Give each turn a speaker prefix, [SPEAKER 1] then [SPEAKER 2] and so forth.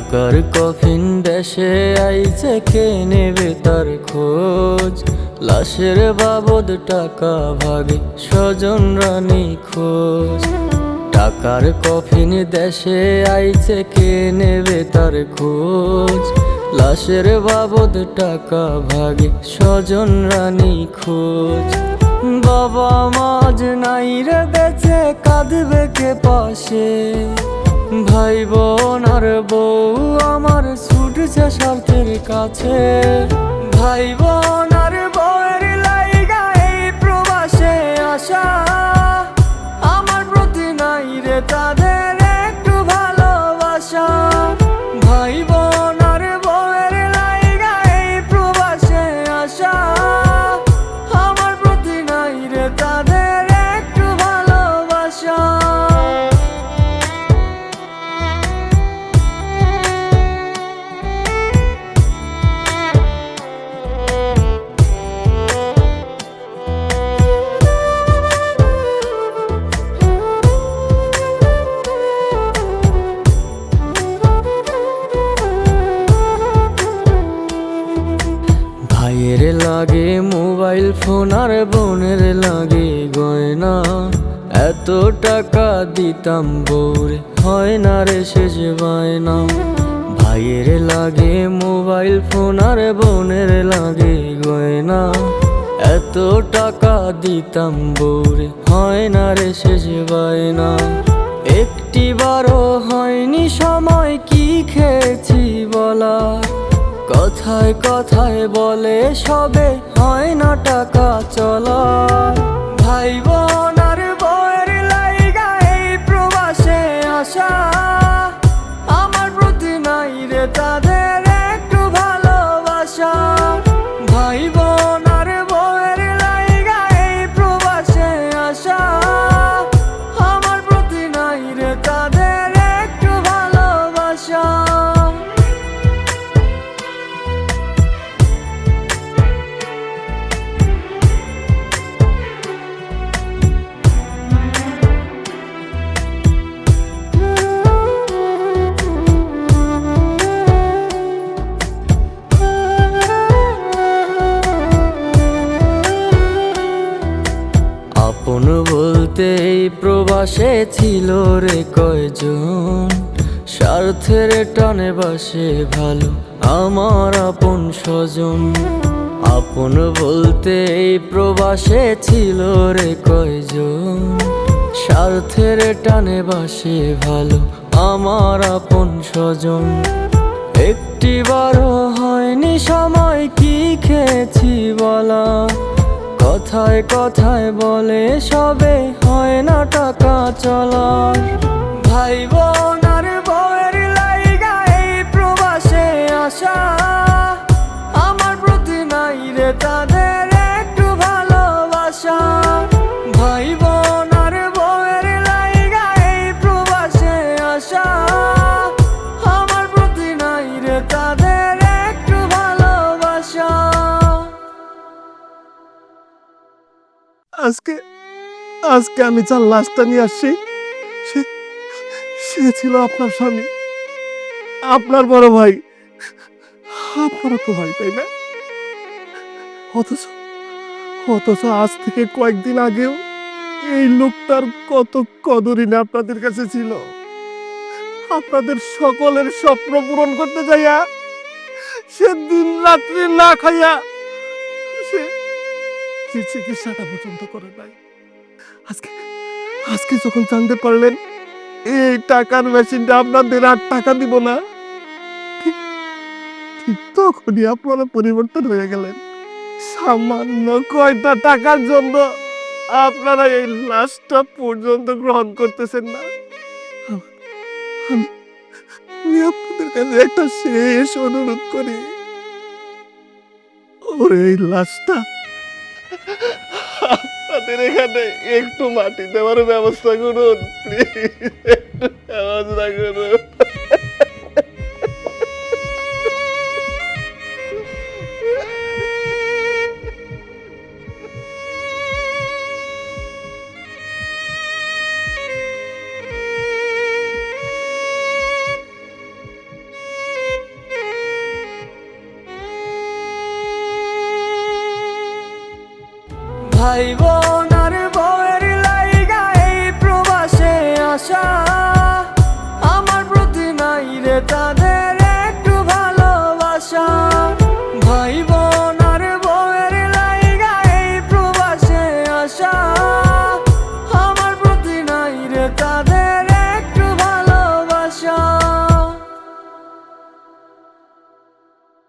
[SPEAKER 1] Coffin দেশে আইছে, কে নেবে তার খোঁজ? লাশের বাবদ টাকা ভাগে, স্বজন রানী খোঁজ। টাকার কফিন দেশে আইছে, কে নেবে তার খোঁজ? লাশের বাবদ টাকা ভাগে, স্বজন রানী খোঁজ। বাবা মাজ নাই রে বেঁচে, কাঁদবে কে পাশে? ভাই বোন আর বউ আমার ছুটছে স্বার্থের কাছে। ভাই বোন লাগে মোবাইল ফোন আর বোনের লাগে গয়না। এত টাকা দিতাম বউরে হয় না রে শেষ বায়না। ভাইয়ের লাগে মোবাইল ফোন আর বোনের লাগে গয়না। এত টাকা দিতাম বউরে হয় না রে শেষ বায়না। একটি বারও হয়নি সময় কি খেয়েছি বলা। কথায় কথায় বলে সবে হয় না টাকা চলা। এই প্রবাসে ছিল রে কয়জন? স্বার্থের টানে বাসে ভালো আমার আপন স্বজন। আপন বলতে এই প্রবাসে ছিল রে কয়জন? স্বার্থের টানে বাসে ভালো আমার আপন স্বজন। একটি বারও হয়নি সময় কি খেয়েছি বলা। কথায় কথায় বলে সবে হয় না টাকা চলার। ভাই বোন
[SPEAKER 2] আজকে আজকে আমি যার লাশটা নিয়ে আসছি, সে ছিল আপনার স্বামী। আপনার বড় ভাই। আপনারও তো ভাই, তাই না? অথচ অথচ আজ থেকে কয়েকদিন আগেও এই লোকটার কত কদরই না আপনাদের কাছে ছিল। আপনাদের সকলের স্বপ্ন পূরণ করতে যাইয়া, সে দিন রাত্রি না খাইয়া, সে সে চিকিৎসাটা পর্যন্ত করে নাই। আজকে আজকে যখন জানতে পারলেন, এই টাকার মেশিনটা আপনাদের আর টাকা দিব না তখনই আপনারা পরিবর্তন হয়ে গেলেন। সামান্য কয়টা টাকার জন্য আপনারা এই লাশটা পর্যন্ত গ্রহণ করতেছেন না। আমি আপনাদের কাছে একটা শেষ অনুরোধ করি। ওর এই লাশটা আপনাদের এখানে একটু মাটি দেওয়ার ব্যবস্থা করুন প্লিজ ব্যবস্থা করুন।
[SPEAKER 1] ভাই বোন